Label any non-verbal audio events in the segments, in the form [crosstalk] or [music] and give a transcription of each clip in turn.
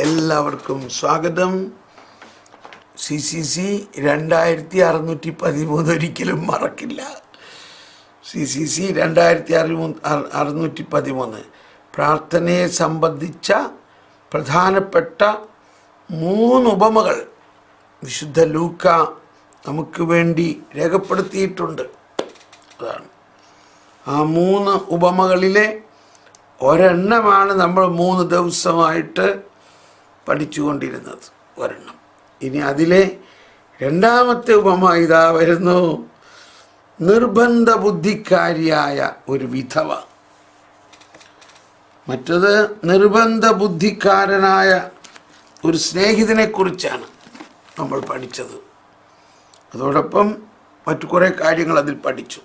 എല്ലാവർക്കും സ്വാഗതം. C C C രണ്ടായിരത്തി അറുന്നൂറ്റി പതിമൂന്ന് ഒരിക്കലും മറക്കില്ല. സി സി സി രണ്ടായിരത്തി അറുമൂ- അറുന്നൂറ്റി പതിമൂന്ന് പ്രാർത്ഥനയെ സംബന്ധിച്ച പ്രധാനപ്പെട്ട മൂന്ന് ഉപമകൾ വിശുദ്ധ ലൂക്ക നമുക്ക് വേണ്ടി രേഖപ്പെടുത്തിയിട്ടുണ്ട്. അതാണ്. ആ മൂന്ന് ഉപമകളിലെ ഒരെണ്ണമാണ് നമ്മൾ മൂന്ന് ദിവസമായിട്ട് പഠിച്ചുകൊണ്ടിരുന്നത് ഒരെണ്ണം. ഇനി അതിലെ രണ്ടാമത്തെ ഉപമ ഇതാ വരുന്നു. നിർബന്ധ ബുദ്ധിക്കാരിയായ ഒരു വിധവ. മറ്റത് നിർബന്ധ ബുദ്ധിക്കാരനായ ഒരു സ്നേഹിതനെ കുറിച്ചാണ് നമ്മൾ പഠിച്ചത്. അതോടൊപ്പം മറ്റു കുറേ കാര്യങ്ങൾ അതിൽ പഠിച്ചു.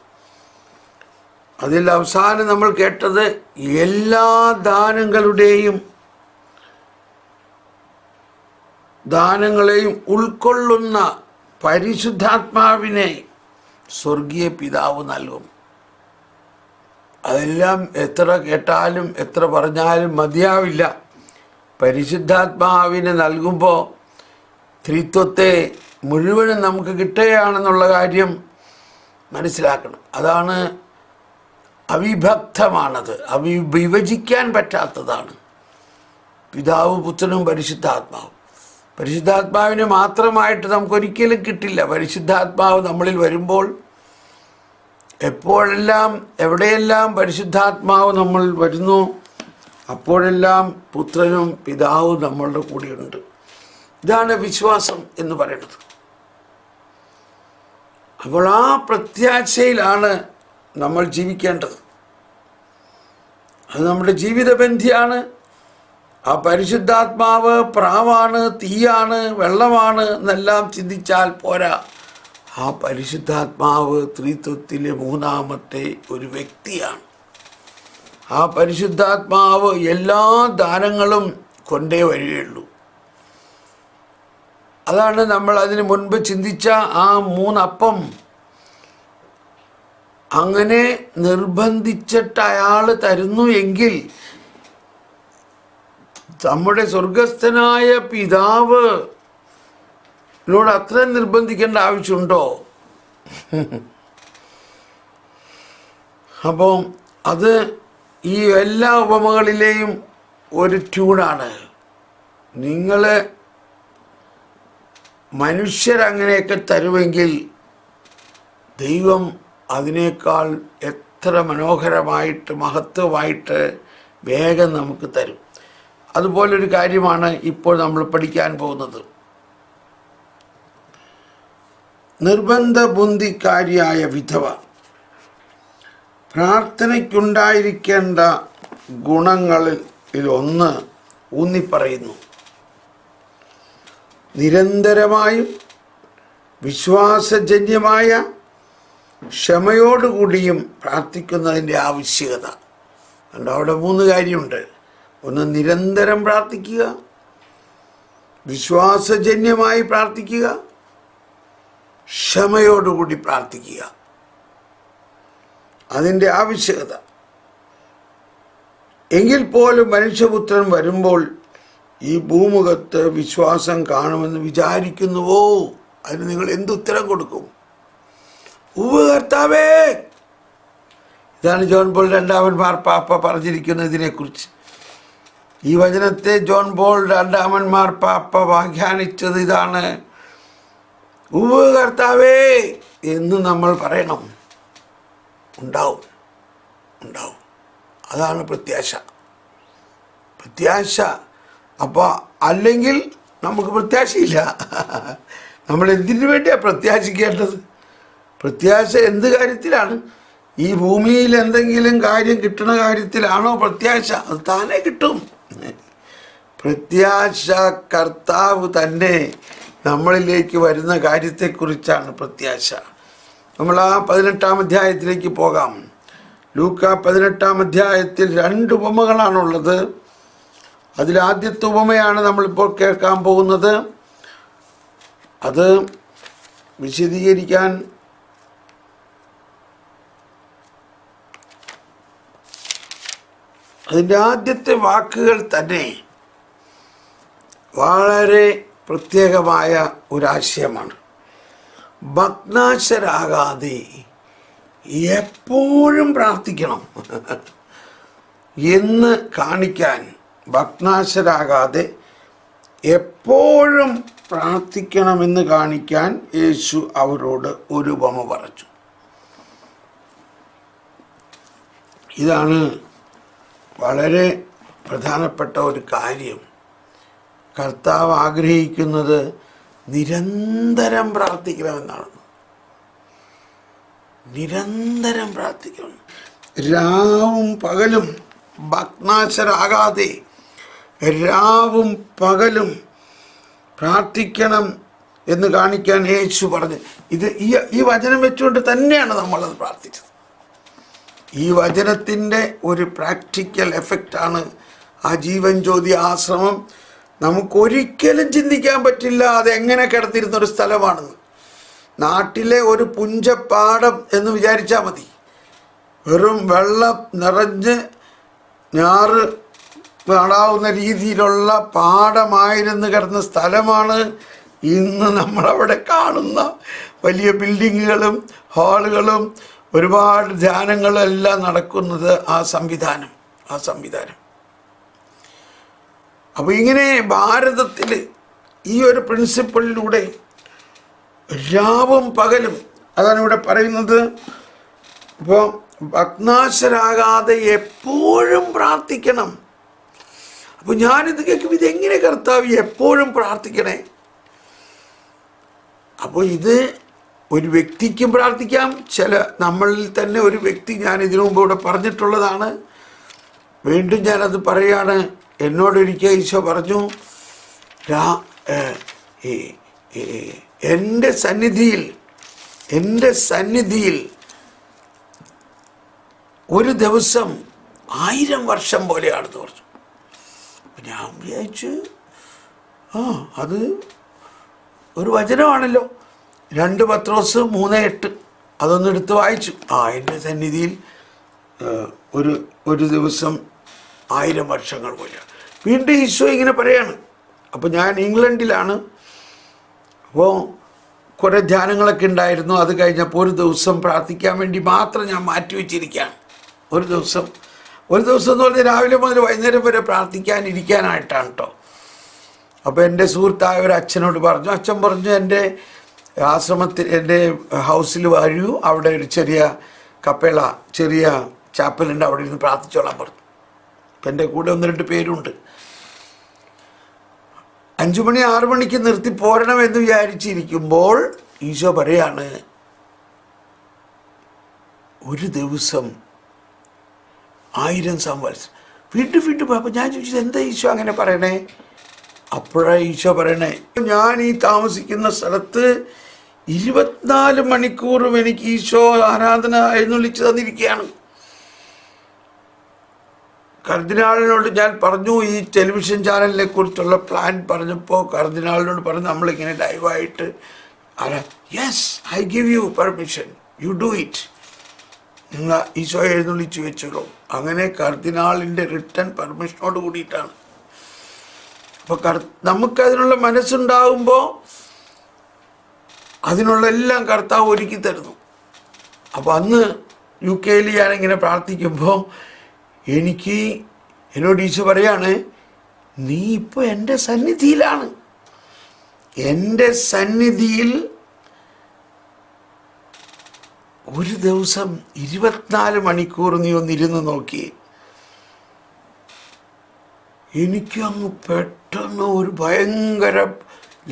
അതിൽ അവസാനം നമ്മൾ കേട്ടത് എല്ലാ ദാനങ്ങളുടെയും ദാനങ്ങളെയും ഉൾക്കൊള്ളുന്ന പരിശുദ്ധാത്മാവിനെ സ്വർഗീയ പിതാവ് നൽകും. അതെല്ലാം എത്ര കേട്ടാലും എത്ര പറഞ്ഞാലും മതിയാവില്ല. പരിശുദ്ധാത്മാവിനെ നൽകുമ്പോൾ ത്രിത്വത്തെ മുഴുവനും നമുക്ക് കിട്ടുകയാണെന്നുള്ള കാര്യം മനസ്സിലാക്കണം. അതാണ് അവിഭക്തമാണത്. അവി വിഭജിക്കാൻ പറ്റാത്തതാണ്. പിതാവ് പുത്രനും പരിശുദ്ധാത്മാവും. പരിശുദ്ധാത്മാവിനെ മാത്രമായിട്ട് നമുക്കൊരിക്കലും കിട്ടില്ല. പരിശുദ്ധാത്മാവ് നമ്മളിൽ വരുമ്പോൾ എപ്പോഴെല്ലാം എവിടെയെല്ലാം പരിശുദ്ധാത്മാവ് നമ്മൾ വരുന്നു അപ്പോഴെല്ലാം പുത്രനും പിതാവും നമ്മളുടെ കൂടെയുണ്ട്. ഇതാണ് വിശ്വാസം എന്ന് പറയുന്നത്. അപ്പോൾ ആ പ്രത്യാശയിലാണ് നമ്മൾ ജീവിക്കേണ്ടത്. അത് നമ്മുടെ ജീവിതബന്ധിയാണ്. ആ പരിശുദ്ധാത്മാവ് പ്രാവാണ് തീയാണ് വെള്ളമാണ് എന്നെല്ലാം ചിന്തിച്ചാൽ പോരാ. ആ പരിശുദ്ധാത്മാവ് ത്രിത്വത്തിലെ മൂന്നാമത്തെ ഒരു വ്യക്തിയാണ്. ആ പരിശുദ്ധാത്മാവ് എല്ലാ ദാനങ്ങളും കൊണ്ടേ വരികയുള്ളൂ. അതാണ് നമ്മൾ അതിന് മുൻപ് ചിന്തിച്ച ആ മൂന്നപ്പം. അങ്ങനെ നിർബന്ധിച്ചിട്ട് അയാൾ തരുന്നു എങ്കിൽ നമ്മുടെ സ്വർഗസ്ഥനായ പിതാവ് എന്നോട് അത്രയും നിർബന്ധിക്കേണ്ട ആവശ്യമുണ്ടോ? [laughs] അപ്പം അത് ഈ എല്ലാ ഉപമകളിലെയും ഒരു ട്യൂണാണ്. നിങ്ങൾ മനുഷ്യരങ്ങനെയൊക്കെ തരുമെങ്കിൽ ദൈവം അതിനേക്കാൾ എത്ര മനോഹരമായിട്ട് മഹത്വമായിട്ട് വേഗം നമുക്ക് തരും. അതുപോലൊരു കാര്യമാണ് ഇപ്പോൾ നമ്മൾ പഠിക്കാൻ പോകുന്നത്. നിർബന്ധ ബുന്ധിക്കാരിയായ വിധവ പ്രാർത്ഥനയ്ക്കുണ്ടായിരിക്കേണ്ട ഗുണങ്ങളിൽ ഒന്ന് ഊന്നിപ്പറയുന്നു. നിരന്തരമായും വിശ്വാസജന്യമായ ക്ഷമയോടുകൂടിയും പ്രാർത്ഥിക്കുന്നതിന്റെ ആവശ്യകത. കണ്ടോ അവിടെ മൂന്ന് കാര്യമുണ്ട്. ഒന്ന് നിരന്തരം പ്രാർത്ഥിക്കുക. വിശ്വാസജന്യമായി പ്രാർത്ഥിക്കുക. ക്ഷമയോടുകൂടി പ്രാർത്ഥിക്കുക. അതിന്റെ ആവശ്യകത. എങ്കിൽ പോലും മനുഷ്യപുത്രൻ വരുമ്പോൾ ഈ ഭൂമുഖത്ത് വിശ്വാസം കാണുമെന്ന് വിചാരിക്കുന്നുവോ? അതിന് നിങ്ങൾ എന്തുത്തരം കൊടുക്കും? ഉപകർത്താവേ കർത്താവേ! ഇതാണ് ജോൺ പോൾ രണ്ടാമൻ മാർപ്പാപ്പ പറഞ്ഞിരിക്കുന്നത് ഇതിനെക്കുറിച്ച് ഈ വചനത്തെ ജോൺ ബോൾ രണ്ടാമന്മാർ പാപ്പ വ്യാഖ്യാനിച്ചത് ഇതാണ്. ഉപകർത്താവേ കർത്താവേ എന്ന് നമ്മൾ പറയണം. ഉണ്ടാവും. ഉണ്ടാവും. അതാണ് പ്രത്യാശ. പ്രത്യാശ. അപ്പോൾ അല്ലെങ്കിൽ നമുക്ക് പ്രത്യാശയില്ല. നമ്മൾ എന്തിനു വേണ്ടിയാണ് പ്രത്യാശിക്കേണ്ടത്? പ്രത്യാശ എന്ത് കാര്യത്തിലാണ്? ഈ ഭൂമിയിൽ എന്തെങ്കിലും കാര്യം കിട്ടുന്ന കാര്യത്തിലാണോ പ്രത്യാശ? അത് താനേ കിട്ടും. പ്രത്യാശ കർത്താവ് തന്നെ നമ്മളിലേക്ക് വരുന്ന കാര്യത്തെക്കുറിച്ചാണ് പ്രത്യാശ. നമ്മൾ ആ പതിനെട്ടാം അധ്യായത്തിലേക്ക് പോകാം. ലൂക്ക പതിനെട്ടാം അധ്യായത്തിൽ രണ്ട് ഉപമകളാണുള്ളത്. അതിലാദ്യത്തെ ഉപമയാണ് നമ്മളിപ്പോൾ കേൾക്കാൻ പോകുന്നത്. അത് വിശദീകരിക്കാൻ അതിന്റെ ആദ്യത്തെ വാക്കുകൾ തന്നെ വളരെ പ്രത്യേകമായ ഒരാശയമാണ്. ഭഗ്നാശരാകാതെ എപ്പോഴും പ്രാർത്ഥിക്കണം. എന്ന് കാണിക്കാൻ ഭഗ്നാശരാകാതെ എപ്പോഴും പ്രാർത്ഥിക്കണമെന്ന് കാണിക്കാൻ യേശു അവരോട് ഒരു ഉപമ പറഞ്ഞു. ഇതാണ് വളരെ പ്രധാനപ്പെട്ട ഒരു കാര്യം. കർത്താവ് ആഗ്രഹിക്കുന്നത് നിരന്തരം പ്രാർത്ഥിക്കണമെന്നാണ്. നിരന്തരം പ്രാർത്ഥിക്കണം. രാവും പകലും ഭഗ്നാശരാകാതെ രാവും പകലും പ്രാർത്ഥിക്കണം എന്ന് കാണിക്കാൻ യേശു പറഞ്ഞു. ഇത് ഈ ഈ വചനം വെച്ചുകൊണ്ട് തന്നെയാണ് നമ്മളത് പ്രാർത്ഥിച്ചത്. ഈ വചനത്തിന്റെ ഒരു പ്രാക്ടിക്കൽ എഫക്റ്റാണ് ആ ജീവൻ ജ്യോതി ആശ്രമം. നമുക്കൊരിക്കലും ചിന്തിക്കാൻ പറ്റില്ല അതെങ്ങനെ കിടത്തിരുന്ന ഒരു സ്ഥലമാണെന്ന്. നാട്ടിലെ ഒരു പുഞ്ചപ്പാടം എന്ന് വിചാരിച്ചാൽ മതി. വെറും വെള്ളം നിറഞ്ഞ് ഞാറ് പാടാവുന്ന രീതിയിലുള്ള പാടമായിരുന്നു കിടന്ന സ്ഥലമാണ് ഇന്ന് നമ്മളവിടെ കാണുന്ന. വലിയ ബിൽഡിങ്ങുകളും ഹാളുകളും ഒരുപാട് ധ്യാനങ്ങളും എല്ലാം നടക്കുന്നത് ആ സംവിധാനം ആ സംവിധാനം. അപ്പോൾ ഇങ്ങനെ ഭാരതത്തിൽ ഈ ഒരു പ്രിൻസിപ്പളിലൂടെ രാവും പകലും അതാണ് ഇവിടെ പറയുന്നത്. ഇപ്പോൾ ഭഗ്നാശരാകാതെ എപ്പോഴും പ്രാർത്ഥിക്കണം. അപ്പോൾ ഞാനിത് കേൾക്കും ഇതെങ്ങനെ കർത്താവ് എപ്പോഴും പ്രാർത്ഥിക്കണേ? അപ്പോൾ ഇത് ഒരു വ്യക്തിക്കും പ്രാർത്ഥിക്കാം. ചില നമ്മളിൽ തന്നെ ഒരു വ്യക്തി ഞാൻ ഇതിനു മുമ്പ് ഇവിടെ പറഞ്ഞിട്ടുള്ളതാണ്. വീണ്ടും ഞാനത് പറയാണ്. എന്നോടൊരിക്കൽ ഈശോ പറഞ്ഞു രാ എന്റെ സന്നിധിയിൽ എന്റെ സന്നിധിയിൽ ഒരു ദിവസം ആയിരം വർഷം പോലെയാണെന്ന് പറഞ്ഞു. അപ്പം ഞാൻ വിചാരിച്ചു ആ അത് ഒരു വചനമാണല്ലോ. രണ്ട് പത്രോസ് മൂന്ന് എട്ട് അതൊന്ന് എടുത്ത് വായിച്ചു. ആ എന്റെ സന്നിധിയിൽ ഒരു ഒരു ദിവസം ആയിരം വർഷങ്ങൾ പോലെയാണ് വീണ്ടും ഈശോ ഇങ്ങനെ പറയാണ്. അപ്പോൾ ഞാൻ ഇംഗ്ലണ്ടിലാണ്. അപ്പോൾ കുറേ ധ്യാനങ്ങളൊക്കെ ഉണ്ടായിരുന്നു. അത് കഴിഞ്ഞപ്പോൾ ഒരു ദിവസം പ്രാർത്ഥിക്കാൻ വേണ്ടി മാത്രം ഞാൻ മാറ്റി വെച്ചിരിക്കുകയാണ്. ഒരു ദിവസം. ഒരു ദിവസം എന്ന് പറഞ്ഞാൽ രാവിലെ മുതൽ വൈകുന്നേരം വരെ പ്രാർത്ഥിക്കാനിരിക്കാനായിട്ടാണ് കേട്ടോ അപ്പോൾ എന്റെ സുഹൃത്തായ ഒരു അച്ഛനോട് പറഞ്ഞു. അച്ഛൻ പറഞ്ഞു എന്റെ ആശ്രമത്തിൽ എന്റെ ഹൗസിൽ വരൂ. അവിടെ ഒരു ചെറിയ കപ്പേള ചെറിയ ചാപ്പലുണ്ട്. അവിടെ ഇരുന്ന് പ്രാർത്ഥിച്ചോളാൻ പറഞ്ഞു. അപ്പം എന്റെ കൂടെ ഒന്ന് രണ്ട് പേരുണ്ട്. അഞ്ചു മണി ആറു മണിക്ക് നിർത്തി പോരണം എന്ന് വിചാരിച്ചിരിക്കുമ്പോൾ ഈശോ പറയാണ് ഒരു ദിവസം ആയിരം സംവത്സരം വീണ്ടും വീണ്ടും പോയപ്പോൾ ഞാൻ ചോദിച്ചത് എന്താ ഈശോ അങ്ങനെ പറയണേ? അപ്പോഴാണ് ഈശോ പറയണേ ഞാൻ ഈ താമസിക്കുന്ന സ്ഥലത്ത് ഇരുപത്തിനാല് മണിക്കൂറും എനിക്ക് ഈശോ ആരാധന എഴുന്നള്ളിച്ച് തന്നിരിക്കുകയാണ് കർദിനാളിനോട് ഞാൻ പറഞ്ഞു ഈ ടെലിവിഷൻ ചാനലിനെ കുറിച്ചുള്ള പ്ലാൻ പറഞ്ഞപ്പോൾ കർദിനാളിനോട് പറഞ്ഞു നമ്മളിങ്ങനെ ലൈവായിട്ട് ആരാ? Yes I give you permission you do it നിങ്ങൾ ഈശോ എഴുന്നള്ളിച്ച് വെച്ചോളൂ. അങ്ങനെ കർദിനാളിന്റെ റിട്ടേൺ പെർമിഷനോട് കൂടിയിട്ടാണ്. അപ്പോൾ കർ നമുക്കതിനുള്ള മനസ്സുണ്ടാകുമ്പോൾ അതിനുള്ള എല്ലാം കർത്താവ് ഒരുക്കി തരുന്നു. അപ്പോൾ അന്ന് യു കെയിൽ ഞാനിങ്ങനെ പ്രാർത്ഥിക്കുമ്പോൾ എനിക്ക് എന്നോട് ഈശോ പറയാണ് നീ ഇപ്പോൾ എന്റെ സന്നിധിയിലാണ്. എന്റെ സന്നിധിയിൽ ഒരു ദിവസം ഇരുപത്തിനാല് മണിക്കൂർ നീ ഒന്നിരുന്ന് നോക്കി. എനിക്ക് അങ്ങ് പെട്ടെന്ന് ഒരു ഭയങ്കര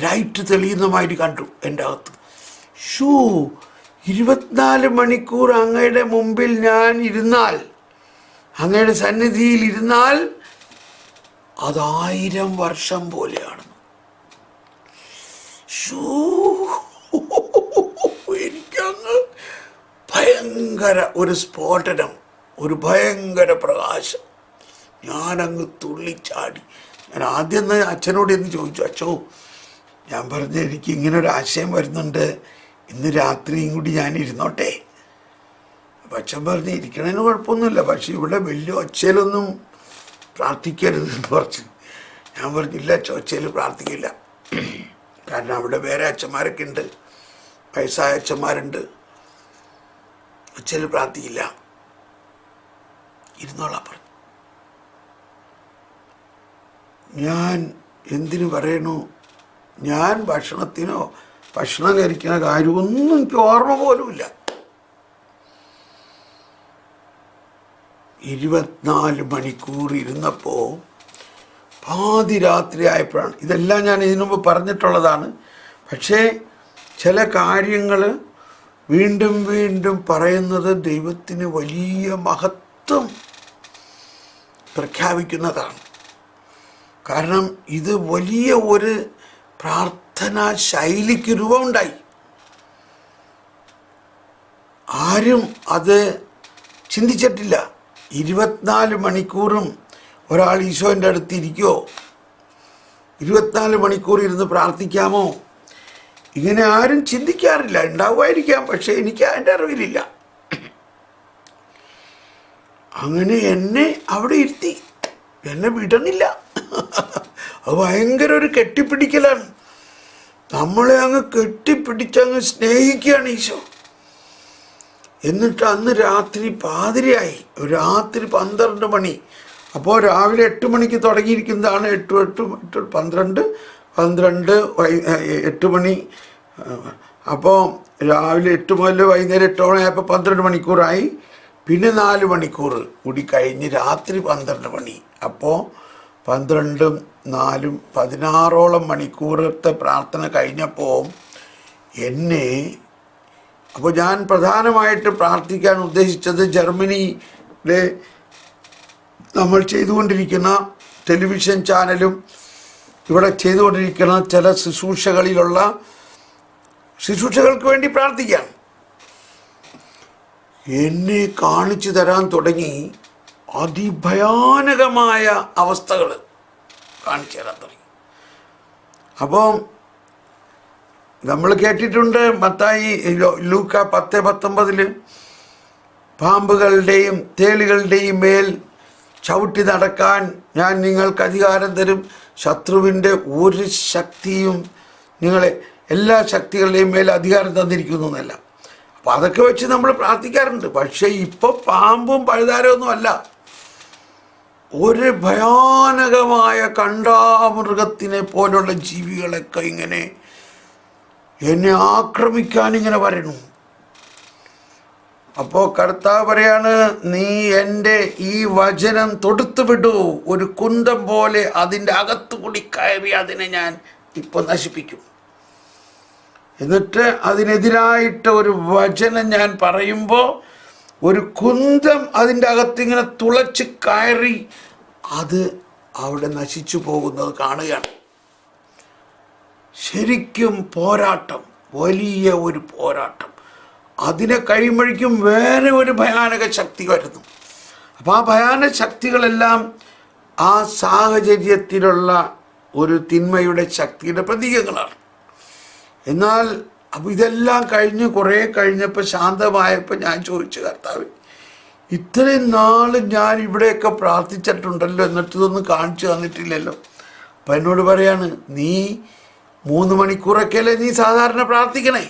ലൈറ്റ് തെളിയുന്നമായിട്ട് കണ്ടു എന്റെ അകത്ത്. ഷൂ ഇരുപത്തിനാല് മണിക്കൂർ അങ്ങയുടെ മുമ്പിൽ ഞാൻ ഇരുന്നാൽ അങ്ങയുടെ സന്നിധിയിൽ ഇരുന്നാൽ അതായിരം വർഷം പോലെയാണ്. എനിക്കങ്ങ് ഭയങ്കര ഒരു സ്ഫോടനം ഒരു ഭയങ്കര പ്രകാശം. ഞാനങ്ങ് തുള്ളിച്ചാടി. ഞാൻ ആദ്യം അച്ഛനോട് എന്ന് ചോദിച്ചു അച്ഛോ ഞാൻ പറഞ്ഞു എനിക്ക് ഇങ്ങനെ ഒരു ആശയം വരുന്നുണ്ട്. ഇന്ന് രാത്രിയും കൂടി ഞാൻ ഇരുന്നോട്ടെ? അച്ഛൻ പറഞ്ഞു ഇരിക്കണതിന് കുഴപ്പമൊന്നുമില്ല. പക്ഷെ ഇവിടെ വലിയ ഒച്ചയിലൊന്നും പ്രാർത്ഥിക്കരുത് എന്ന് പറഞ്ഞു. ഞാൻ പറഞ്ഞില്ല ചോച്ചയിൽ പ്രാർത്ഥിക്കില്ല. കാരണം അവിടെ വേറെ അച്ഛന്മാരൊക്കെ ഉണ്ട്. വയസ്സായ അച്ഛന്മാരുണ്ട്. ഒച്ചയിൽ പ്രാർത്ഥിക്കില്ല. ഇരുന്നോളാ പറഞ്ഞു. ഞാൻ എന്തിനു പറയണു? ഞാൻ ഭക്ഷണത്തിനോ ഭക്ഷണം കഴിക്കുന്ന കാര്യമൊന്നും എനിക്ക് ഓർമ്മ പോലുമില്ല. ഇരുപത്തിനാല് മണിക്കൂർ ഇരുന്നപ്പോൾ പാതി രാത്രി ആയപ്പോഴാണ്. ഇതെല്ലാം ഞാൻ ഇതിനു മുമ്പ് പറഞ്ഞിട്ടുള്ളതാണ്. പക്ഷേ ചില കാര്യങ്ങൾ വീണ്ടും വീണ്ടും പറയുന്നത് ദൈവത്തിന് വലിയ മഹത്വം പ്രഖ്യാപിക്കുന്നതാണ്. കാരണം ഇത് വലിയ ഒരു പ്രാർത്ഥനാ ശൈലിക്ക് രൂപമുണ്ടായി. ആരും അത് ചിന്തിച്ചിട്ടില്ല. ഇരുപത്തിനാല് മണിക്കൂറും ഒരാൾ ഈശോന്റെ അടുത്ത് ഇരിക്കുമോ ഇരുപത്തിനാല് മണിക്കൂർ ഇരുന്ന് പ്രാർത്ഥിക്കാമോ? ഇങ്ങനെ ആരും ചിന്തിക്കാറില്ല. ഉണ്ടാവുമായിരിക്കാം പക്ഷേ എനിക്ക് അതിന്റെ അറിവിലില്ല. അങ്ങനെ എന്നെ അവിടെ ഇരുത്തി. എന്നെ വിടണില്ല. അത് ഭയങ്കര ഒരു കെട്ടിപ്പിടിക്കലാണ്. നമ്മളെ അങ്ങ് കെട്ടിപ്പിടിച്ചങ്ങ് സ്നേഹിക്കുകയാണ് ഈശോ. എന്നിട്ട് അന്ന് രാത്രി പാതിരയായി രാത്രി പന്ത്രണ്ട് മണി. അപ്പോൾ രാവിലെ എട്ട് മണിക്ക് തുടങ്ങിയിരിക്കുന്നതാണ് എട്ട് എട്ട് എട്ട് പന്ത്രണ്ട് പന്ത്രണ്ട് വൈ എട്ട് മണി. അപ്പോൾ രാവിലെ എട്ട് മുതൽ വൈകുന്നേരം എട്ട് മണിയായപ്പോൾ പന്ത്രണ്ട് മണിക്കൂറായി. പിന്നെ നാല് മണിക്കൂർ കൂടി കഴിഞ്ഞ് രാത്രി പന്ത്രണ്ട് മണി. അപ്പോൾ പന്ത്രണ്ടും നാലും പതിനാറോളം മണിക്കൂറത്തെ പ്രാർത്ഥന കഴിഞ്ഞപ്പോൾ എന്നെ അപ്പോൾ ഞാൻ പ്രധാനമായിട്ട് പ്രാർത്ഥിക്കാൻ ഉദ്ദേശിച്ചത് ജർമ്മനിയിലെ നമ്മൾ ചെയ്തുകൊണ്ടിരിക്കുന്ന ടെലിവിഷൻ ചാനലും ഇവിടെ ചെയ്തുകൊണ്ടിരിക്കുന്ന ചില ശുശ്രൂഷകളിലുള്ള ശുശ്രൂഷകൾക്ക് വേണ്ടി പ്രാർത്ഥിക്കാം. എന്നെ കാണിച്ചു തരാൻ തുടങ്ങി അതിഭയാനകമായ അവസ്ഥകൾ കാണിച്ചു തരാൻ തുടങ്ങി. അപ്പം നമ്മൾ കേട്ടിട്ടുണ്ട് മത്തായി ലൂക്ക പത്ത് പത്തൊമ്പതിൽ പാമ്പുകളുടെയും തേളുകളുടെയും മേൽ ചവിട്ടി നടക്കാൻ ഞാൻ നിങ്ങൾക്ക് അധികാരം തരും. ശത്രുവിന്റെ ഒരു ശക്തിയും നിങ്ങളെ എല്ലാ ശക്തികളുടെയും മേൽ അധികാരം തന്നിരിക്കുന്നു എന്നല്ല. അപ്പം അതൊക്കെ വെച്ച് നമ്മൾ പ്രാർത്ഥിക്കാറുണ്ട്. പക്ഷേ ഇപ്പോൾ പാമ്പും പഴുതാരമൊന്നും അല്ല. ഒരു ഭയാനകമായ കണ്ടാമൃഗത്തിനെ പോലുള്ള ജീവികളൊക്കെ ഇങ്ങനെ എന്നെ ആക്രമിക്കാൻ ഇങ്ങനെ വരണു അപ്പോൾ കർത്താവ് പറയാണ് നീ എന്റെ ഈ വചനം തൊടുത്തു വിടൂ. ഒരു കുന്തം പോലെ അതിന്റെ അകത്തുകൂടി കയറി അതിനെ ഞാൻ ഇപ്പോൾ നശിപ്പിക്കും. എന്നിട്ട് അതിനെതിരായിട്ട് ഒരു വചനം ഞാൻ പറയുമ്പോൾ ഒരു കുന്തം അതിന്റെ അകത്തിങ്ങനെ തുളച്ച് കയറി അത് അവിടെ നശിച്ചു പോകുന്നത് കാണുകയാണ്. ശരിക്കും പോരാട്ടം വലിയ ഒരു പോരാട്ടം. അതിനെ കഴിയുമ്പോഴേക്കും വേറെ ഒരു ഭയാനക ശക്തി വരുന്നു. അപ്പോൾ ആ ഭയാനക ശക്തികളെല്ലാം ആ സാഹചര്യത്തിലുള്ള ഒരു തിന്മയുടെ ശക്തിയുടെ പ്രതീകങ്ങളാണ്. എന്നാൽ അപ്പോൾ ഇതെല്ലാം കഴിഞ്ഞ് കുറേ കഴിഞ്ഞപ്പോൾ ശാന്തമായപ്പോൾ ഞാൻ ചോദിച്ചു കർത്താവ് ഇത്രയും നാൾ ഞാൻ ഇവിടെയൊക്കെ പ്രാർത്ഥിച്ചിട്ടുണ്ടല്ലോ എന്നിട്ട് ഇതൊന്നും കാണിച്ചു തന്നിട്ടില്ലല്ലോ? അപ്പം എന്നോട് പറയാണ് നീ മൂന്ന് മണിക്കൂറൊക്കെയല്ലേ നീ സാധാരണ പ്രാർത്ഥിക്കണേ?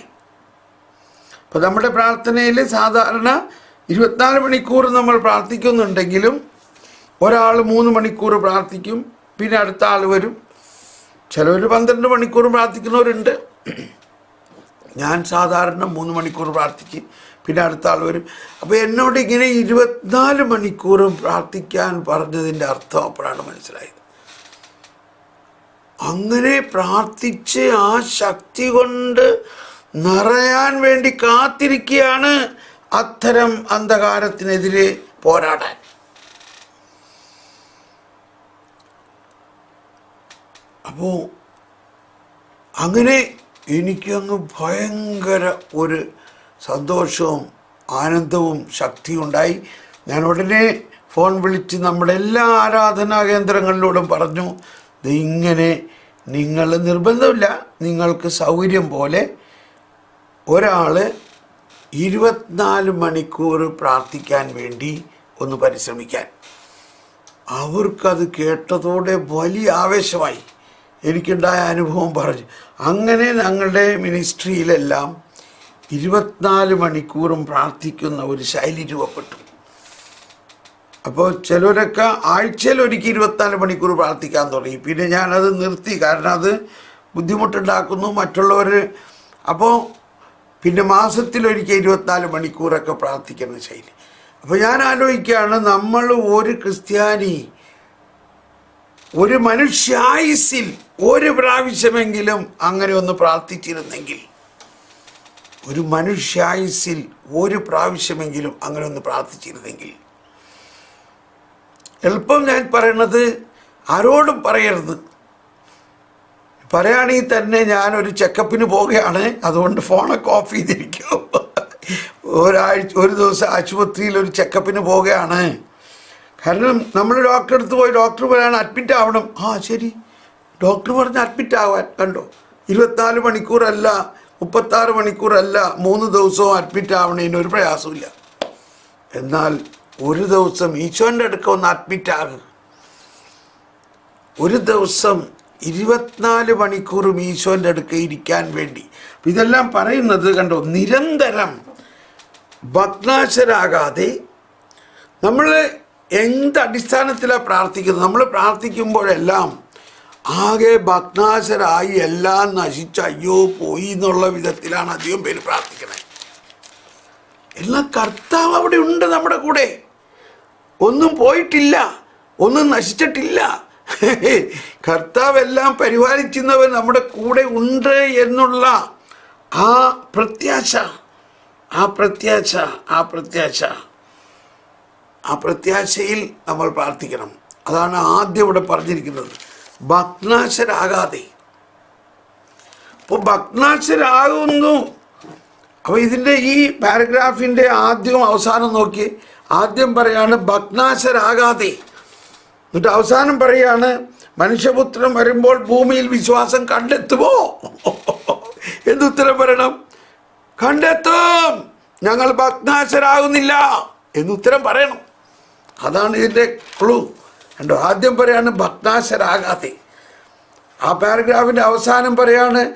അപ്പം നമ്മുടെ പ്രാർത്ഥനയിൽ സാധാരണ ഇരുപത്തിനാല് മണിക്കൂർ നമ്മൾ പ്രാർത്ഥിക്കുന്നുണ്ടെങ്കിലും ഒരാൾ മൂന്ന് മണിക്കൂർ പ്രാർത്ഥിക്കും പിന്നെ അടുത്ത ആൾ വരും. ചിലവർ പന്ത്രണ്ട് മണിക്കൂർ പ്രാർത്ഥിക്കുന്നവരുണ്ട്. ഞാൻ സാധാരണ മൂന്ന് മണിക്കൂർ പ്രാർത്ഥിക്കും പിന്നെ അടുത്ത ആൾ വരും. അപ്പോൾ എന്നോട് ഇങ്ങനെ ഇരുപത്തിനാല് മണിക്കൂറും പ്രാർത്ഥിക്കാൻ പറഞ്ഞതിന്റെ അർത്ഥം അപ്പോഴാണ് മനസ്സിലായത്. അങ്ങനെ പ്രാർത്ഥിച്ച് ആ ശക്തി കൊണ്ട് നിറയാൻ വേണ്ടി കാത്തിരിക്കുകയാണ് അത്തരം അന്ധകാരത്തിനെതിരെ പോരാടാൻ. അപ്പോൾ അങ്ങനെ എനിക്കങ്ങ് ഭയങ്കര ഒരു സന്തോഷവും ആനന്ദവും ശക്തിയും ഉണ്ടായി ഞാൻ ഉടനെ ഫോൺ വിളിച്ച് നമ്മുടെ എല്ലാ ആരാധനാ കേന്ദ്രങ്ങളിലൂടെ പറഞ്ഞു. "ദേ ഇങ്ങനെ നിങ്ങൾ നിർബന്ധമില്ല. നിങ്ങൾക്ക് സൗകര്യം പോലെ ഒരാൾ ഇരുപത്തിനാല് മണിക്കൂർ പ്രാർത്ഥിക്കാൻ വേണ്ടി ഒന്ന് പരിശ്രമിക്കാൻ. അവർക്കത് കേട്ടതോടെ വലിയ ആവേശമായി. എനിക്കുണ്ടായ അനുഭവം പറഞ്ഞു. അങ്ങനെ ഞങ്ങളുടെ മിനിസ്ട്രിയിലെല്ലാം ഇരുപത്തിനാല് മണിക്കൂറും പ്രാർത്ഥിക്കുന്ന ഒരു ശൈലി രൂപപ്പെട്ടു. അപ്പോൾ ചിലരൊക്കെ ആഴ്ചയിൽ ഒരിക്കൽ ഇരുപത്തിനാല് മണിക്കൂർ പ്രാർത്ഥിക്കാൻ തുടങ്ങി. പിന്നെ ഞാനത് നിർത്തി. കാരണം അത് ബുദ്ധിമുട്ടുണ്ടാക്കുന്നു മറ്റുള്ളവർ. അപ്പോൾ പിന്നെ മാസത്തിലൊരിക്കൽ ഇരുപത്തിനാല് മണിക്കൂറൊക്കെ പ്രാർത്ഥിക്കുന്ന ശൈലി. അപ്പോൾ ഞാൻ ആലോചിക്കുകയാണ് നമ്മൾ ഒരു ക്രിസ്ത്യാനി ഒരു മനുഷ്യായുസിൽ ഒരു പ്രാവശ്യമെങ്കിലും അങ്ങനെ ഒന്ന് പ്രാർത്ഥിച്ചിരുന്നെങ്കിൽ ഒരു മനുഷ്യായുസിൽ ഒരു പ്രാവശ്യമെങ്കിലും അങ്ങനെ ഒന്ന് പ്രാർത്ഥിച്ചിരുന്നെങ്കിൽ എളുപ്പം ഞാൻ പറയണത് ആരോടും പറയരുത്. പറയുകയാണെങ്കിൽ തന്നെ ഞാനൊരു ചെക്കപ്പിന് പോവുകയാണ്. അതുകൊണ്ട് ഫോണൊക്കെ ഓഫ് ചെയ്തിരിക്കും. ഒരാഴ്ച ഒരു ദിവസം ആശുപത്രിയിൽ ഒരു ചെക്കപ്പിന് പോവുകയാണ്. കാരണം നമ്മൾ ഡോക്ടറെ അടുത്ത് പോയി ഡോക്ടർ പറയാണ് അഡ്മിറ്റ് ആവണം. ആ ശരി. ഡോക്ടർ പറഞ്ഞ് അഡ്മിറ്റ് ആവാൻ. കണ്ടോ? ഇരുപത്തിനാല് മണിക്കൂറല്ല മുപ്പത്താറ് മണിക്കൂറല്ല മൂന്ന് ദിവസവും അഡ്മിറ്റ് ആവണതിന് ഒരു പ്രയാസമില്ല എന്നാൽ ഒരു ദിവസം ഈശോന്റെ അടുക്ക ഒന്ന് അഡ്മിറ്റ് ഒരു ദിവസം ഇരുപത്തിനാല് മണിക്കൂറും ഈശോന്റെ അടുക്ക ഇരിക്കാൻ വേണ്ടി. ഇതെല്ലാം പറയുന്നത് കണ്ടോ? നിരന്തരം ഭഗ്നാശരാകാതെ നമ്മൾ എന്ത് അടിസ്ഥാനത്തിലാണ് പ്രാർത്ഥിക്കുന്നത്? നമ്മൾ പ്രാർത്ഥിക്കുമ്പോഴെല്ലാം ആകെ ഭഗ്നാശരായി എല്ലാം നശിച്ച് അയ്യോ പോയി എന്നുള്ള വിധത്തിലാണ് അധികം പേര് പ്രാർത്ഥിക്കുന്നത് എല്ലാം കർത്താവ് അവിടെ ഉണ്ട് നമ്മുടെ കൂടെ. ഒന്നും പോയിട്ടില്ല ഒന്നും നശിച്ചിട്ടില്ല. കർത്താവെല്ലാം പരിപാലിക്കുന്നവൻ നമ്മുടെ കൂടെ ഉണ്ട് എന്നുള്ള ആ പ്രത്യാശ ആ പ്രത്യാശ ആ പ്രത്യാശ. ആ പ്രത്യാശയിൽ നമ്മൾ പ്രാർത്ഥിക്കണം. അതാണ് ആദ്യം ഇവിടെ പറഞ്ഞിരിക്കുന്നത്. ഭഗ്നാശരാകാതെ. അപ്പോൾ ഭഗ്നാശരാകുന്നു. അപ്പോൾ ഇതിന്റെ ഈ പാരഗ്രാഫിന്റെ ആദ്യവും അവസാനം നോക്കി ആദ്യം പറയാണ് ഭഗ്നാശരാകാതെ. എന്നിട്ട് അവസാനം പറയാണ് മനുഷ്യപുത്രൻ വരുമ്പോൾ ഭൂമിയിൽ വിശ്വാസം കണ്ടെത്തുമോ? [laughs] എന്തുത്തരം പറയണം? കണ്ടെത്തും. ഞങ്ങൾ ഭഗ്നാശരാകുന്നില്ല. എന്നുത്തരം പറയണം. അതാണ് ഇതിന്റെ ക്ലൂ കണ്ടോ? ആദ്യം പറയാണ് ഭഗ്നാശരാകാതെ. ആ പാരഗ്രാഫിന്റെ അവസാനം പറയാണ്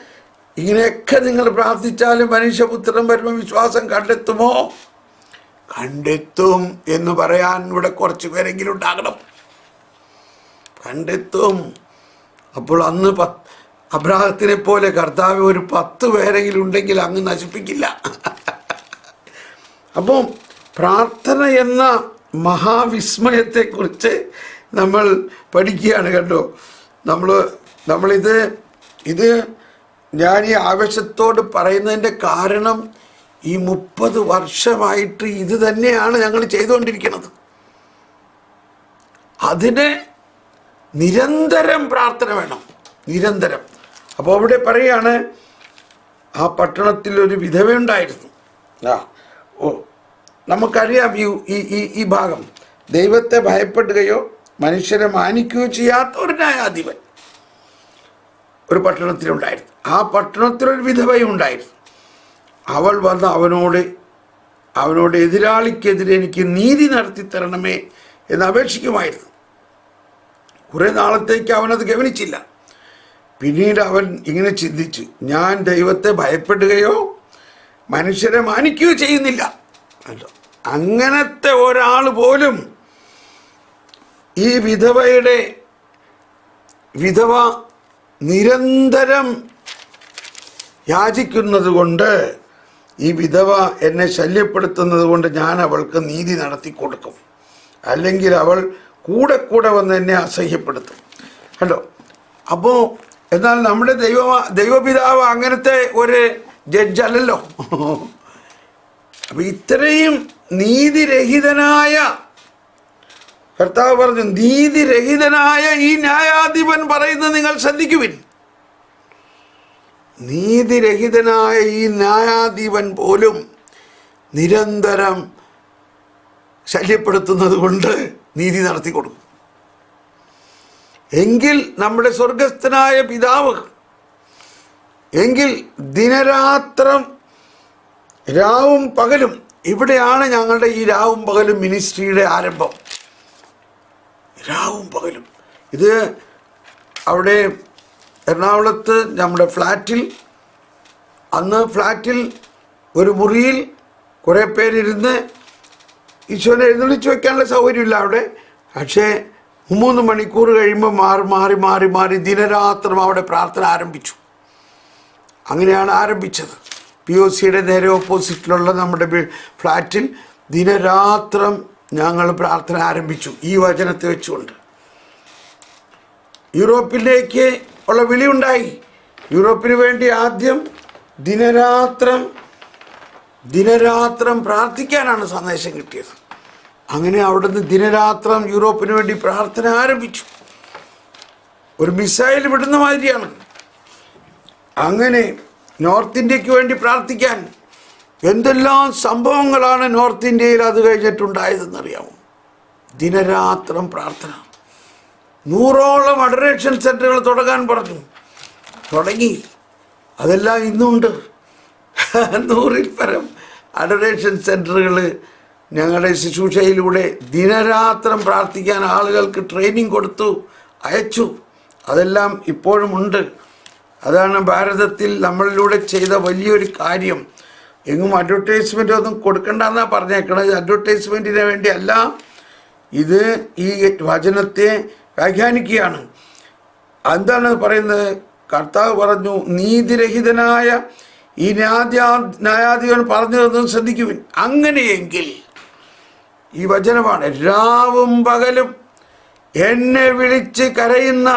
ഇങ്ങനെയൊക്കെ നിങ്ങൾ പ്രാർത്ഥിച്ചാലും മനുഷ്യപുത്രൻ വരുമ്പോൾ വിശ്വാസം കണ്ടെത്തുമോ? കണ്ടെത്തും എന്ന് പറയാൻ ഇവിടെ കുറച്ച് പേരെങ്കിലും ഉണ്ടാകണം. കണ്ടെത്തും. അപ്പോൾ അന്ന് പത്ത് അബ്രാഹത്തിനെ പോലെ കർത്താവ് ഒരു പത്ത് പേരെങ്കിലും ഉണ്ടെങ്കിൽ അങ്ങ് നശിപ്പിക്കില്ല. [laughs] അപ്പോൾ പ്രാർത്ഥന എന്ന മഹാവിസ്മയത്തെക്കുറിച്ച് നമ്മൾ പഠിക്കുകയാണ് കേട്ടോ നമ്മൾ നമ്മളിത് ഇത് ഞാൻ ഈ ആവേശത്തോട് പറയുന്നതിന്റെ കാരണം ഈ മുപ്പത് വർഷമായിട്ട് ഇത് തന്നെയാണ് ഞങ്ങൾ ചെയ്തുകൊണ്ടിരിക്കുന്നത്. അതിന് നിരന്തരം പ്രാർത്ഥന വേണം. നിരന്തരം. അപ്പോൾ അവിടെ പറയാണ് ആ പട്ടണത്തിൽ ഒരു വിധവയുണ്ടായിരുന്നു ആ ഓ നമുക്കറിയാം ഈ ഈ- ഈ ഈ ഭാഗം. ദൈവത്തെ ഭയപ്പെടുകയോ മനുഷ്യരെ മാനിക്കുകയോ ചെയ്യാത്ത ഒരു ന്യായാധിപൻ ഒരു പട്ടണത്തിലുണ്ടായിരുന്നു. ആ പട്ടണത്തിലൊരു വിധവയും ഉണ്ടായിരുന്നു. അവൾ വന്ന് അവനോട് അവനോട് എതിരാളിക്കെതിരെ എനിക്ക് നീതി നടത്തി തരണമേ എന്ന് അപേക്ഷിക്കുമായിരുന്നു. കുറേ നാളത്തേക്ക് അവനത് ഗവനിച്ചില്ല. പിന്നീട് അവൻ ഇങ്ങനെ ചിന്തിച്ചു ഞാൻ ദൈവത്തെ ഭയപ്പെടുകയോ മനുഷ്യരെ മാനിക്കുകയോ ചെയ്യുന്നില്ല. അല്ലോ അങ്ങനത്തെ ഒരാൾ പോലും ഈ വിധവയുടെ വിധവ നിരന്തരം യാചിക്കുന്നത് കൊണ്ട് ഈ വിധവ എന്നെ ശല്യപ്പെടുത്തുന്നത് കൊണ്ട് ഞാൻ അവൾക്ക് നീതി നടത്തി കൊടുക്കും. അല്ലെങ്കിൽ അവൾ കൂടെ കൂടെ വന്ന് എന്നെ അസഹ്യപ്പെടുത്തും. കണ്ടോ? അപ്പോൾ എന്നാൽ നമ്മുടെ ദൈവ ദൈവപിതാവ് അങ്ങനത്തെ ഒരു ജഡ്ജല്ലല്ലോ അപ്പം ഇത്രയും നീതിരഹിതനായ കർത്താവ് പറഞ്ഞു നീതിരഹിതനായ ഈ ന്യായാധിപൻ പറയുന്നത് നിങ്ങൾ ശ്രദ്ധിക്കുവിൻ. നീതിരഹിതനായ ഈ ന്യായാധിപൻ പോലും നിരന്തരം ശല്യപ്പെടുത്തുന്നത് കൊണ്ട് നീതി നടത്തി കൊടുക്കും. എങ്കിൽ നമ്മുടെ സ്വർഗസ്ഥനായ പിതാവ് എങ്കിൽ ദിനരാത്രം രാവും പകലും ഇവിടെയാണ് ഞങ്ങളുടെ ഈ രാവും പകലും മിനിസ്ട്രിയുടെ ആരംഭം. രാവും പകലും. ഇത് അവിടെ എറണാകുളത്ത് നമ്മുടെ ഫ്ലാറ്റിൽ അന്ന് ഫ്ലാറ്റിൽ ഒരു മുറിയിൽ കുറേ പേരിരുന്ന് ഈശോനെ എഴുന്നള്ളിച്ച് വയ്ക്കാനുള്ള സൗകര്യമില്ല അവിടെ. പക്ഷേ മൂന്ന് മണിക്കൂർ കഴിയുമ്പോൾ മാറി മാറി മാറി മാറി ദിനരാത്രം അവിടെ പ്രാർത്ഥന ആരംഭിച്ചു. അങ്ങനെയാണ് ആരംഭിച്ചത്. പി ഒ സിയുടെ നേരെ ഓപ്പോസിറ്റിലുള്ള നമ്മുടെ ഫ്ലാറ്റിൽ ദിനരാത്രം ഞങ്ങൾ പ്രാർത്ഥന ആരംഭിച്ചു. ഈ വചനത്തെ വെച്ചുകൊണ്ട്. യൂറോപ്പിലേക്ക് ഉള്ള വിളിയുണ്ടായി. യൂറോപ്പിന് വേണ്ടി ആദ്യം ദിനരാത്രം ദിനരാത്രം പ്രാർത്ഥിക്കാനാണ് സന്ദേശം കിട്ടിയത്. അങ്ങനെ അവിടുന്ന് ദിനരാത്രം യൂറോപ്പിന് വേണ്ടി പ്രാർത്ഥന ആരംഭിച്ചു. ഒരു മിസൈൽ വിടുന്ന മാതിരിയാണ്. അങ്ങനെ നോർത്ത് ഇന്ത്യയ്ക്ക് വേണ്ടി പ്രാർത്ഥിക്കാൻ എന്തെല്ലാം സംഭവങ്ങളാണ് നോർത്ത് ഇന്ത്യയിൽ അത് കഴിഞ്ഞിട്ടുണ്ടായതെന്നറിയാമോ? ദിനരാത്രം പ്രാർത്ഥന. നൂറോളം അഡറേഷൻ സെന്ററുകൾ തുടങ്ങാൻ പറഞ്ഞു. തുടങ്ങി. അതെല്ലാം ഇന്നുണ്ട്. നൂറിൽ പരം അഡറേഷൻ സെന്ററുകൾ ഞങ്ങളുടെ ശുശ്രൂഷയിലൂടെ ദിനരാത്രം പ്രാർത്ഥിക്കാൻ ആളുകൾക്ക് ട്രെയിനിങ് കൊടുത്തു അയച്ചു. അതെല്ലാം ഇപ്പോഴും ഉണ്ട്. അതാണ് ഭാരതത്തിൽ നമ്മളിലൂടെ ചെയ്ത വലിയൊരു കാര്യം. എങ്ങും അഡ്വർടൈസ്മെന്റ് ഒന്നും കൊടുക്കണ്ടെന്നാണ് പറഞ്ഞേക്കണത്. അഡ്വർടൈസ്മെന്റിന് വേണ്ടിയല്ല. ഇത് ഈ വചനത്തെ വ്യാഖ്യാനിക്കുകയാണ്. എന്താണ് പറയുന്നത്? കർത്താവ് പറഞ്ഞു നീതിരഹിതനായ ഈ ന്യായാ ന്യായാധിപൻ പറഞ്ഞതൊന്നും ശ്രദ്ധിക്കുവിൻ. അങ്ങനെയെങ്കിൽ ഈ വചനമാണ് രാവും പകലും എന്നെ വിളിച്ച് കരയുന്ന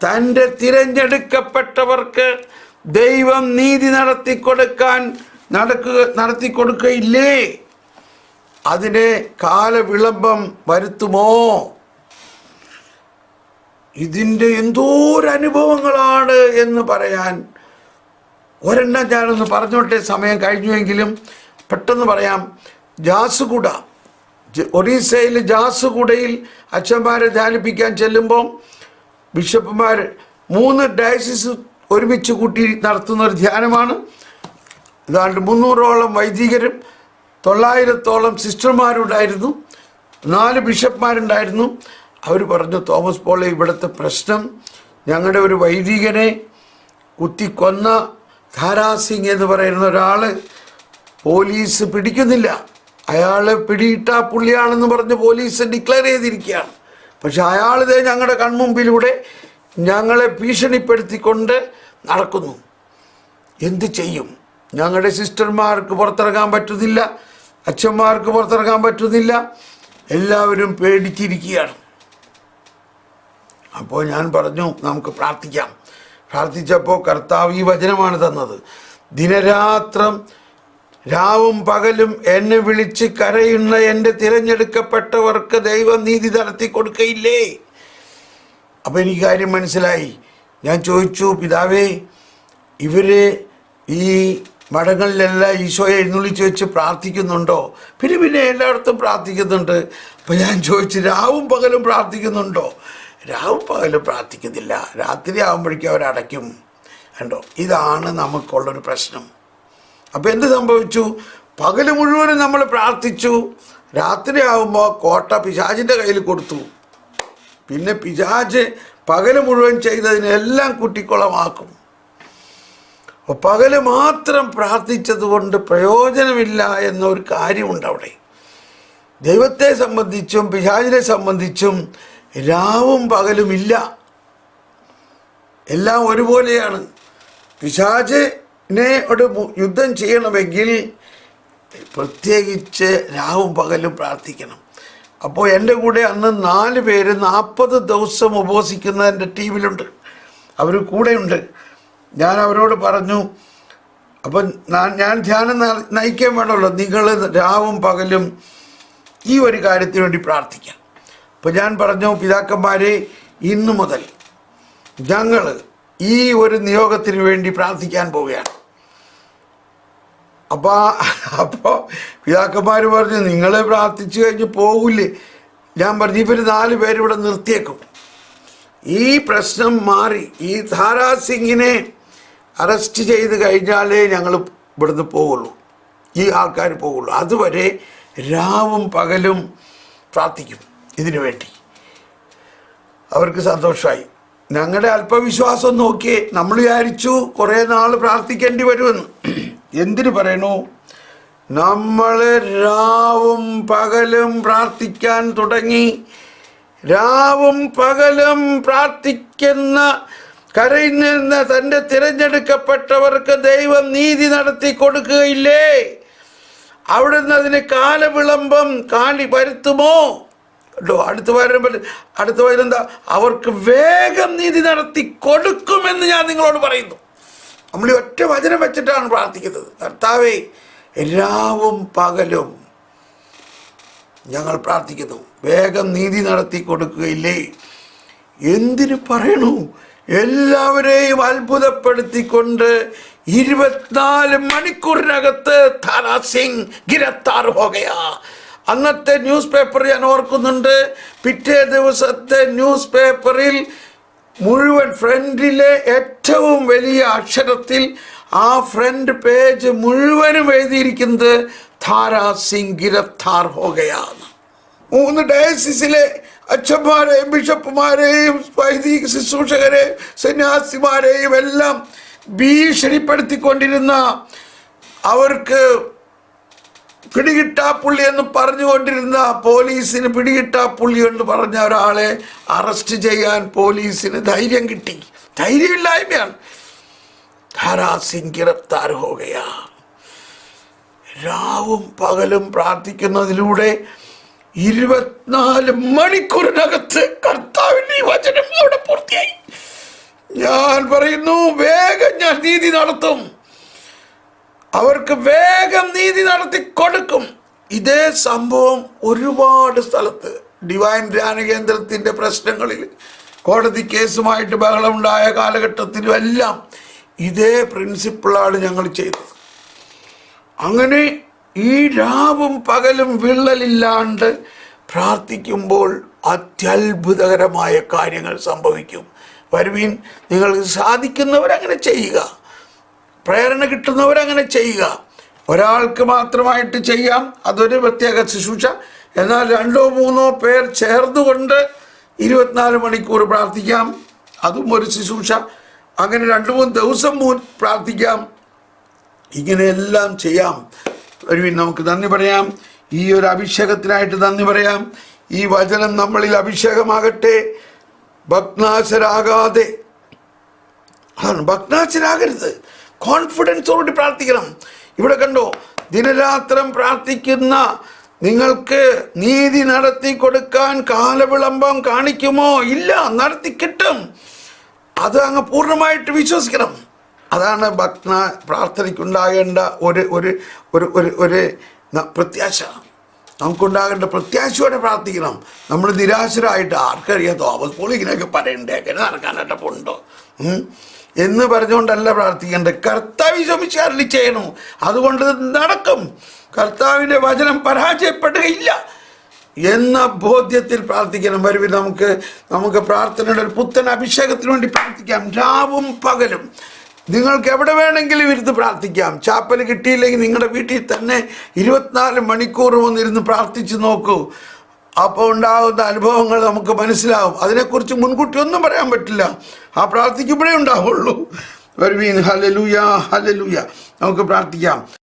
തന്റെ തിരഞ്ഞെടുക്കപ്പെട്ടവർക്ക് ദൈവം നീതി നടത്തി കൊടുക്കാൻ നടക്കുക നടത്തി കൊടുക്കയില്ലേ അതിനെ കാലവിളംബം വരുത്തുമോ? ഇതിന്റെ എന്തോരനുഭവങ്ങളാണ് എന്ന് പറയാൻ ഒരെണ്ണം ഞാനൊന്ന് പറഞ്ഞോട്ടെ സമയം കഴിഞ്ഞുവെങ്കിലും പെട്ടെന്ന് പറയാം. ജാസുകുട ഒറീസയിൽ ജാസുകുടയിൽ അച്ഛന്മാരെ ധ്യാനിപ്പിക്കാൻ ചെല്ലുമ്പോൾ ബിഷപ്പുമാർ മൂന്ന് ഡയസിസ് ഒരുമിച്ച് കൂട്ടി നടത്തുന്ന ഒരു ധ്യാനമാണ്. ഏതാണ്ട് മുന്നൂറോളം വൈദികരും തൊള്ളായിരത്തോളം സിസ്റ്റർമാരുണ്ടായിരുന്നു. നാല് ബിഷപ്പ്മാരുണ്ടായിരുന്നു. അവർ പറഞ്ഞു തോമസ് പോളെ ഇവിടുത്തെ പ്രശ്നം ഞങ്ങളുടെ ഒരു വൈദികനെ കുത്തിക്കൊന്ന ധാരാസിംഗ് എന്ന് പറയുന്ന ഒരാൾ പോലീസ് പിടിക്കുന്നില്ല. അയാൾ പിടിയിട്ട പുള്ളിയാണെന്ന് പറഞ്ഞ് പോലീസ് ഡിക്ലെയർ ചെയ്തിരിക്കുകയാണ്. പക്ഷെ അയാൾ ഇത് ഞങ്ങളുടെ കൺമുമ്പിലൂടെ ഞങ്ങളെ ഭീഷണിപ്പെടുത്തിക്കൊണ്ട് നടക്കുന്നു. എന്ത് ചെയ്യും? ഞങ്ങളുടെ സിസ്റ്റർമാർക്ക് പുറത്തിറങ്ങാൻ പറ്റുന്നില്ല അച്ഛന്മാർക്ക് പുറത്തിറങ്ങാൻ പറ്റുന്നില്ല. എല്ലാവരും പേടിച്ചിരിക്കുകയാണ്. അപ്പോൾ ഞാൻ പറഞ്ഞു നമുക്ക് പ്രാർത്ഥിക്കാം. പ്രാർത്ഥിച്ചപ്പോൾ കർത്താവ് ഈ വചനമാണ് തന്നത്. ദിനരാത്രം രാവും പകലും എന്നെ വിളിച്ച് കരയുന്ന എന്റെ തിരഞ്ഞെടുക്കപ്പെട്ടവർക്ക് ദൈവം നീതി നടത്തി കൊടുക്കയില്ലേ? അപ്പോൾ എനിക്ക് കാര്യം മനസ്സിലായി. ഞാൻ ചോദിച്ചു പിതാവേ ഇവർ ഈ മഠങ്ങളിലെല്ലാം ഈശോയെ എഴുന്നള്ളിച്ച് വെച്ച് പ്രാർത്ഥിക്കുന്നുണ്ടോ? പിന്നെ പിന്നെ എല്ലായിടത്തും പ്രാർത്ഥിക്കുന്നുണ്ട്. അപ്പോൾ ഞാൻ ചോദിച്ചു രാവും പകലും പ്രാർത്ഥിക്കുന്നുണ്ടോ? രാവും പകലും പ്രാർത്ഥിക്കുന്നില്ല. രാത്രി ആകുമ്പോഴേക്കും അവരടയ്ക്കും കണ്ടോ? ഇതാണ് നമുക്കുള്ളൊരു പ്രശ്നം. അപ്പോൾ എന്ത് സംഭവിച്ചു? പകൽ മുഴുവനും നമ്മൾ പ്രാർത്ഥിച്ചു. രാത്രി ആകുമ്പോൾ കോട്ട പിശാജിന്റെ കയ്യിൽ കൊടുത്തു. പിന്നെ പിശാജ് പകൽ മുഴുവൻ ചെയ്തതിനെല്ലാം കുട്ടിക്കുളമാക്കും. പകൽ മാത്രം പ്രാർത്ഥിച്ചതുകൊണ്ട് പ്രയോജനമില്ല എന്നൊരു കാര്യമുണ്ട് അവിടെ ദൈവത്തെ സംബന്ധിച്ചും പിശാചിനെ സംബന്ധിച്ചും രാവും പകലുമില്ല. എല്ലാം ഒരുപോലെയാണ്. പിശാചിനെ ഒരു യുദ്ധം ചെയ്യണമെങ്കിൽ പ്രത്യേകിച്ച് രാവും പകലും പ്രാർത്ഥിക്കണം. അപ്പോൾ എന്റെ കൂടെ അന്ന് നാല് പേര് നാൽപ്പത് ദിവസം ഉപവസിക്കുന്ന എന്റെ ടീമിലുണ്ട്. അവർ കൂടെയുണ്ട്. ഞാൻ അവരോട് പറഞ്ഞു അപ്പം ഞാൻ- ഞാൻ ധ്യാനം നയിക്കാൻ വേണമല്ലോ. നിങ്ങൾ രാവും പകലും ഈ ഒരു കാര്യത്തിന് വേണ്ടി പ്രാർത്ഥിക്കാം. അപ്പം ഞാൻ പറഞ്ഞു പിതാക്കന്മാരെ ഇന്നു മുതൽ ഞങ്ങൾ ഈ ഒരു നിയോഗത്തിന് വേണ്ടി പ്രാർത്ഥിക്കാൻ പോവുകയാണ്. അപ്പോൾ അപ്പോൾ പിതാക്കന്മാർ പറഞ്ഞു നിങ്ങൾ പ്രാർത്ഥിച്ചു കഴിഞ്ഞ് പോകില്ലേ? ഞാൻ പറഞ്ഞു ഇവർ നാല് പേരിവിടെ നിർത്തിയേക്കും. ഈ പ്രശ്നം മാറി ഈ ധാരാ സിംഗിനെ അറസ്റ്റ് ചെയ്ത് കഴിഞ്ഞാലേ ഞങ്ങൾ ഇവിടുന്ന് പോവുള്ളൂ. ഈ ആൾക്കാർ പോവുള്ളൂ. അതുവരെ രാവും പകലും പ്രാർത്ഥിക്കും ഇതിനു വേണ്ടി. അവർക്ക് സന്തോഷമായി ഞങ്ങളുടെ അല്പവിശ്വാസം നോക്കി നമ്മൾ വിചാരിച്ചു കുറേ നാൾ പ്രാർത്ഥിക്കേണ്ടി വരുമെന്ന്. എന്തിനു പറയണു? നമ്മൾ രാവും പകലും പ്രാർത്ഥിക്കാൻ തുടങ്ങി. രാവും പകലും പ്രാർത്ഥിക്കുന്ന കരയിൽ നിന്ന് തന്റെ തിരഞ്ഞെടുക്കപ്പെട്ടവർക്ക് ദൈവം നീതി നടത്തി കൊടുക്കുകയില്ലേ? അവിടുന്ന് അതിന് കാലവിളംബം കാണി വരുത്തുമോ? അടുത്ത വരുമ്പോൾ അടുത്ത വരുന്ന അവർക്ക് വേഗം നീതി നടത്തി കൊടുക്കുമെന്ന് ഞാൻ നിങ്ങളോട് പറയുന്നു. നമ്മൾ ഈ ഒറ്റ വചനം വെച്ചിട്ടാണ് പ്രാർത്ഥിക്കുന്നത്. കർത്താവേ രാവും പകലും ഞങ്ങൾ പ്രാർത്ഥിക്കുന്നു. വേഗം നീതി നടത്തി കൊടുക്കുകയില്ലേ? എന്തിനു പറയണു? എല്ലാവരെയും അത്ഭുതപ്പെടുത്തിക്കൊണ്ട് ഇരുപത്തിനാല് മണിക്കൂറിനകത്ത് താരാ സിംഗ് ഗിരത്താർ ഹോകയാ അന്നത്തെ ന്യൂസ് പേപ്പർ ഞാൻ ഓർക്കുന്നുണ്ട്. പിറ്റേ ദിവസത്തെ ന്യൂസ് പേപ്പറിൽ മുഴുവൻ ഫ്രണ്ടിലെ ഏറ്റവും വലിയ അക്ഷരത്തിൽ ആ ഫ്രണ്ട് പേജ് മുഴുവനും എഴുതിയിരിക്കുന്നത് ധാരാ സിംഗ് ഗിരഫ്താർ ഹോകയാണ് മൂന്ന് ഡയസിസിലെ അച്ഛന്മാരെയും ബിഷപ്പുമാരെയും വൈദിക ശുശ്രൂഷകരെയും സന്യാസിമാരെയും എല്ലാം ഭീഷണിപ്പെടുത്തിക്കൊണ്ടിരുന്ന അവർക്ക് പിടികിട്ടാപ്പുള്ളി എന്ന് പറഞ്ഞുകൊണ്ടിരുന്ന പോലീസിന് പിടികിട്ടാ പുള്ളി എന്ന് പറഞ്ഞ ഒരാളെ അറസ്റ്റ് ചെയ്യാൻ പോലീസിന് ധൈര്യം കിട്ടി. ധൈര്യമില്ലായ്മയാണ്. ധാരാസിംഗ് ഗിറഫ്താർ ഹോകയാ രാവും പകലും പ്രാർത്ഥിക്കുന്നതിലൂടെ ഇരുപത്തിനാല് മണിക്കൂറിനകത്ത് കർത്താവിന്റെ ഈ വചനം അവിടെ പൂർത്തിയായി. ഞാൻ പറയുന്നു വേഗം ഞാൻ നീതി നടത്തും. അവർക്ക് വേഗം നീതി നടത്തി കൊടുക്കും. ഇതേ സംഭവം ഒരുപാട് സ്ഥലത്ത് ഡിവൈൻ ധ്യാന കേന്ദ്രത്തിന്റെ പ്രശ്നങ്ങളിൽ കോടതി കേസുമായിട്ട് ബഹളമുണ്ടായ കാലഘട്ടത്തിലും എല്ലാം ഇതേ പ്രിൻസിപ്പിളാണ് ഞങ്ങൾ ചെയ്തത്. അങ്ങനെ ഈ രാവും പകലും വിള്ളലില്ലാണ്ട് പ്രാർത്ഥിക്കുമ്പോൾ അത്യത്ഭുതകരമായ കാര്യങ്ങൾ സംഭവിക്കും. വരുവീൻ നിങ്ങൾക്ക് സാധിക്കുന്നവരങ്ങനെ ചെയ്യുക. പ്രേരണ കിട്ടുന്നവരങ്ങനെ ചെയ്യുക. ഒരാൾക്ക് മാത്രമായിട്ട് ചെയ്യാം. അതൊരു പ്രത്യേക ശുശ്രൂഷ. എന്നാൽ രണ്ടോ മൂന്നോ പേർ ചേർന്നുകൊണ്ട് ഇരുപത്തിനാല് മണിക്കൂർ പ്രാർത്ഥിക്കാം. അതും ഒരു ശുശ്രൂഷ. അങ്ങനെ രണ്ട് മൂന്ന് ദിവസം പ്രാർത്ഥിക്കാം. ഇങ്ങനെയെല്ലാം ചെയ്യാം. ഒരു നമുക്ക് നന്ദി പറയാം. ഈ ഒരു അഭിഷേകത്തിനായിട്ട് നന്ദി പറയാം. ഈ വചനം നമ്മളിൽ അഭിഷേകമാകട്ടെ. ഭഗ്നാശരാകാതെ. ഭക്നാശരാകരുത് കോൺഫിഡൻസോടുകൂടി പ്രാർത്ഥിക്കണം. ഇവിടെ കണ്ടോ ദിനരാത്രം പ്രാർത്ഥിക്കുന്ന നിങ്ങൾക്ക് നീതി നടത്തി കൊടുക്കാൻ കാലവിളംബം കാണിക്കുമോ? ഇല്ല നടത്തി കിട്ടും. അത് അങ്ങ് പൂർണമായിട്ട് വിശ്വസിക്കണം. അതാണ് ഭക്ന പ്രാർത്ഥനയ്ക്കുണ്ടാകേണ്ട ഒരു ഒരു ഒരു ഒരു ഒരു പ്രത്യാശ. നമുക്കുണ്ടാകേണ്ട പ്രത്യാശയോടെ പ്രാർത്ഥിക്കണം. നമ്മൾ നിരാശരായിട്ട് ആർക്കറിയാത്തോ? അപ്പോൾ ഇങ്ങനെയൊക്കെ പറയണ്ടേ? അങ്ങനെ നടക്കാനായിട്ട് ഉണ്ടോ. എന്ന് പറഞ്ഞുകൊണ്ടല്ല പ്രാർത്ഥിക്കേണ്ടത്. കർത്താവ് ശ്രമിച്ചാറിൽ ചെയ്യണു. അതുകൊണ്ട് നടക്കും. കർത്താവിന്റെ വചനം പരാജയപ്പെടുകയില്ല. എന്ന ബോധ്യത്തിൽ പ്രാർത്ഥിക്കണം. വരുവിൽ നമുക്ക് നമുക്ക് പ്രാർത്ഥനയുടെ ഒരു പുത്തൻ അഭിഷേകത്തിന് വേണ്ടി പ്രാർത്ഥിക്കാം. രാവും പകലും. നിങ്ങൾക്ക് എവിടെ വേണമെങ്കിലും ഇരുന്ന് പ്രാർത്ഥിക്കാം. ചാപ്പൽ കിട്ടിയില്ലെങ്കിൽ നിങ്ങളുടെ വീട്ടിൽ തന്നെ ഇരുപത്തിനാല് മണിക്കൂർ ഒന്നിരുന്ന് പ്രാർത്ഥിച്ചു നോക്കൂ. അപ്പോൾ ഉണ്ടാകുന്ന അനുഭവങ്ങൾ നമുക്ക് മനസ്സിലാവും. അതിനെക്കുറിച്ച് മുൻകൂട്ടി ഒന്നും പറയാൻ പറ്റില്ല. ആ പ്രാർത്ഥിക്കുമ്പോഴേ ഉണ്ടാവുള്ളൂ. വരുവീൻ. ഹലലുയ ഹലലുയ നമുക്ക് പ്രാർത്ഥിക്കാം.